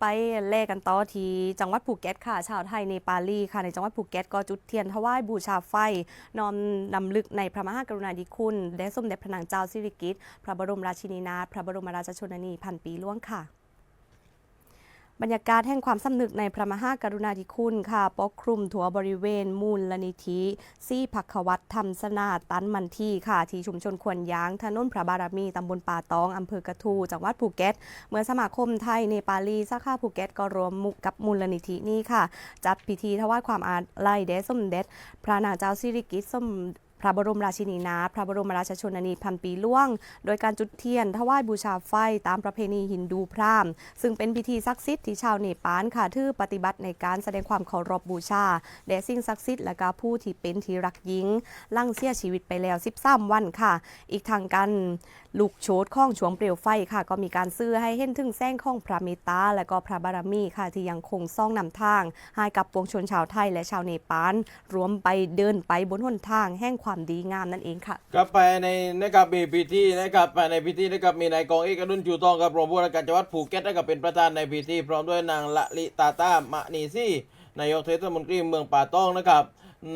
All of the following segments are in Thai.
ไปแลกกันต่อที่จังหวัดภูเก็ตค่ะ ชาวไทยในปารีค่ะ ในจังหวัดภูเก็ตก็จุดเทียนถวายบูชาไฟ น้อมนำลึกในพระมหากรุณาธิคุณและสมเด็จพระนางเจ้าสิริกิติ์พระบรมราชินีนาถพระบรมราชชนนีพันปีหล่วงค่ะ บรรยากาศแห่งความสำนึกในพระมหากรุณาธิคุณค่ะ ปกคลุมทั่วบริเวณมูลลนิธิซี่พักวัตธรรมสนาตันมันทีค่ะ ที่ชุมชนควนยาง ถนนพระบารมี ตำบลป่าตอง อำเภอกระทู จังหวัดภูเก็ต เมื่อสมาคมไทยในปารีสาขาภูเก็ต ก็รวมมุกกับมูลนิธินี้ค่ะ จัดพิธีถวายความอาลัยแด่สมเด็จ พระนางเจ้าสิริกิติ์สม พระบรมราชินีนาถพระบรมราชชนนีพันปีหล่วง โดยการจุดเทียนถวายบูชาไฟตามประเพณีฮินดูพราหมณ์ ซึ่งเป็นพิธีศักดิ์สิทธิ์ที่ชาวเนปาลค่ะถือปฏิบัติในการแสดงความเคารพบูชาแด่สิ่งศักดิ์สิทธิ์และก็ผู้ที่เป็นที่รักยิ่งลั่งเสียชีวิตไปแล้ว 13 วันค่ะ อีกทางการลูกโชดข้องช่วงเปลวไฟค่ะ ก็มีการซื้อให้เห็นถึงแสงของพระเมตตาและก็พระบารมีค่ะ ที่ยังคงซ่องนำทาง ให้กับปวงชนชาวไทยและชาวเนปาลรวมไปเดินไปบนหนทางแห่งความความดีงามนั่นเองค่ะครับไปในนะครับมีพิธีนะครับไปในพิธีนะครับมีนายกองเอกอดุลจูทองกับรองผู้ว่าการจังหวัดภูเก็ตนะครับเป็นประธานในพิธีพร้อมด้วยนางละลิตาตามะนีซี่นายกเทศมนตรีเมืองป่าตองนะครับ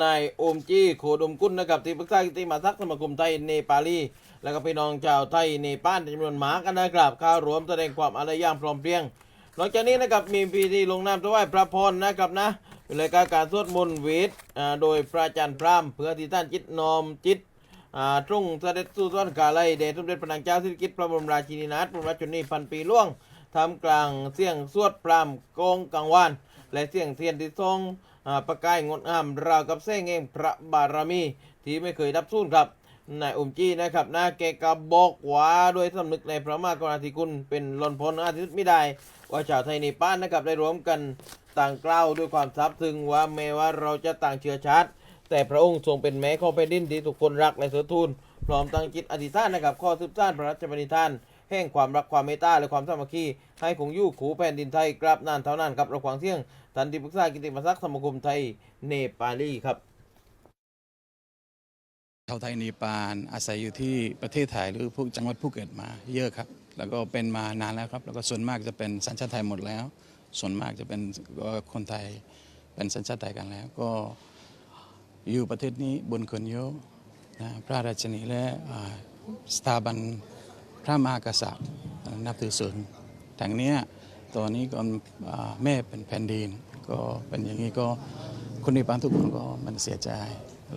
นายโอมจีโคดมกุลนะครับที่ปรึกษากิติมาศักสมาคมไทยเนปาลี แล้วก็พี่น้องชาวไทยเนปาลจำนวนมากันนะครับข้ารวมแสดงความอาลัยอย่างพร้อมเพรียง หลังจากนี้นะครับมีพิธีลงนามถวายพระพรนะครับนะ เป็นรายการการสวดมนต์เวทโดยพระอาจารย์พรามเพื่อที่ท่านจิตนอมจิตอ่าตรงเสด็จสู่สวรรคาลัยเดชสมเด็จพระนางเจ้าสิริกิติ์พระบรมราชินีนาถพระราชชนีพันปีหล่วงทำกลางเสียงสวดพรามกองกังวานและเสียงเทียนที่ทรงประกายงดงามราวกับแสงแห่งพระบารมีที่ไม่เคยดับสูญครับ นายอมจี้นะครับนาแกกะบอกว่าด้วยสำนึกในพระมหากรุณาธิคุณเป็นล้นพ้นอาทิตย์ไม่ได้ ว่าชาวไทยในป้านนะครับได้รวมกันต่างกล่าวด้วยความซาบซึ้งว่าแม้ว่าเราจะต่างเชื้อชาติแต่พระองค์ทรงเป็นแม่ของแผ่นดินที่ทุกคนรักและเสือทูลพร้อมตั้งจิตอธิษฐานนะครับข้อสืบสานพระราชบัญญัติแห่งความรักความเมตตาและความสามัคคีให้คงอยู่ขู่แผ่นดินไทยกราบนานเท่านานครับระขวางเที่ยงทันที่ปรึกษากิติมศักดิ์สมาคมไทยเนปาลีครับาวไทยเนปาลอาศัยอยู่ที่ประเทศไทยหรือพวกจังหวัดภูเก็ตมาเยอะครับ แล้วก็เป็นมานานแล้วครับ แล้วก็ส่วนมากจะเป็นสัญชาติไทยหมดแล้ว ส่วนมากจะเป็นคนไทยเป็นสัญชาติไทยกันแล้ว ก็อยู่ประเทศนี้บนคนเยอะนะพระราชนีและสถาบันพระมหากษัตริย์นับถือส่วนทางเนี้ยตอนนี้ก็แม่เป็นแผ่นดินก็เป็นอย่างนี้ก็ คนในบ้านทุกคนก็มันเสียใจ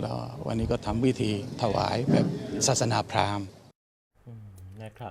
แล้ววันนี้ก็ทำวิธีถวายแบบศาสนาพราหมณ์นะครับ